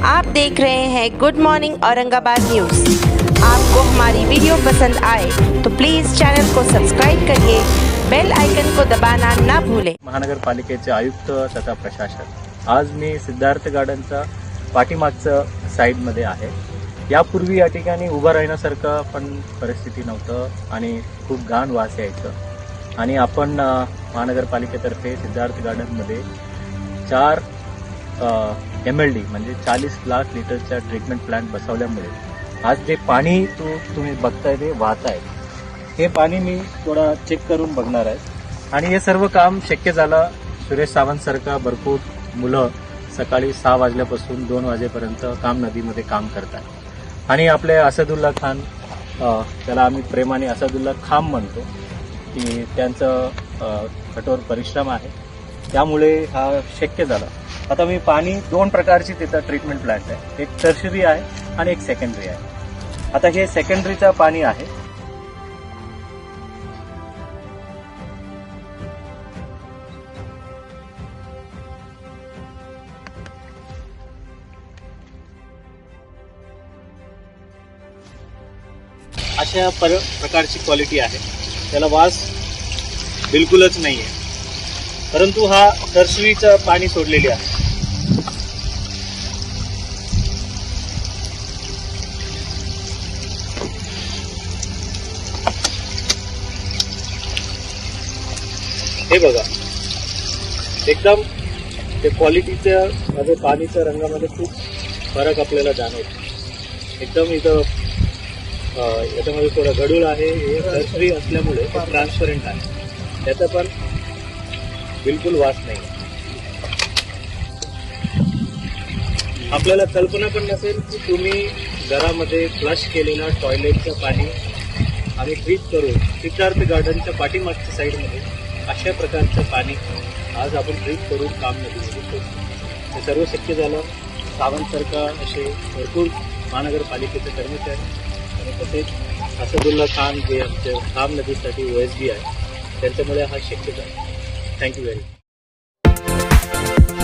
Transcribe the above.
आप देख रहे हैं गुड मॉर्निंग औरंगाबाद न्यूज़ आपको हमारी वीडियो पसंद आए तो प्लीज़ चैनल को सब्सक्राइब करिए बेल आइकन को दबाना ना भूलें। महानगरपालिकेचे आयुक्त तथा प्रशासन आज मी सिद्धार्थ गार्डनचा पाठीमागचं साईडमध्ये आहे. यापूर्वी या ठिकाणी उभं राहण्यासारखं पण परिस्थिती नव्हतं आणि खूप घाण वास यायचं. आणि आपण महानगरपालिकेतर्फे सिद्धार्थ गार्डनमध्ये चार एम एल डी म्हणजे चाळीस लाख लिटरच्या ट्रीटमेंट प्लांट बसवल्यामुळे. आज जे पाणी तो तुम्ही बघताय ते वाहत आहे हे पाणी मी थोडा चेक करून बघणार आहे. आणि हे सर्व काम शक्य झालं सुरेश सावंत सारखा भरपूर मुलं सकाळी सहा वाजल्यापासून दोन वाजेपर्यंत काम नदीमध्ये काम करतात आणि आपले असदुल्ला खान त्याला आम्ही प्रेमाने असदुल्ला खाम म्हणतो की त्यांचं कठोर परिश्रम आहे. त्यामुळे हा शक्य झाला. आता मी पाणी दोन प्रकारची तिथं ट्रीटमेंट प्लांट आहे. एक टर्शरी आहे आणि एक सेकंडरी आहे. आता हे सेकंडरीचं पाणी आहे. अशा पर प्रकारची क्वालिटी आहे. त्याला वास बिलकुलच नाही आहे परंतु हा टर्सरीचं पाणी सोडलेली आहे. हे बघा. एकदम ते क्वालिटीच्या म्हणजे पाणीच्या रंगामध्ये खूप फरक आपल्याला जाणवतो. एकदम इथं याच्यामध्ये थोडं गडूळ आहे हे फ्री असल्यामुळे ट्रान्सपरंट आहे. त्याचा पण बिलकुल वास नाही. आपल्याला कल्पना पण नसेल की तुम्ही घरामध्ये फ्लश केलेलं टॉयलेटचं पाणी आम्ही फ्रीज करून सिद्धार्थ गार्डनच्या पाठीमागच्या साईडमध्ये अशा प्रकारचं पाणी आज आपण ड्रिंक करून काम नदीमध्ये ठेवतो हे सर्व शक्य झालं. सावंतसारखा असे भरपूर महानगरपालिकेचे कर्मचारी आणि तसेच असदुल्ला खान जे आमच्या काम नदीसाठी ओ एस बी आहे त्यांच्यामुळे हा शक्य झाला थँक्यू व्हेरी मच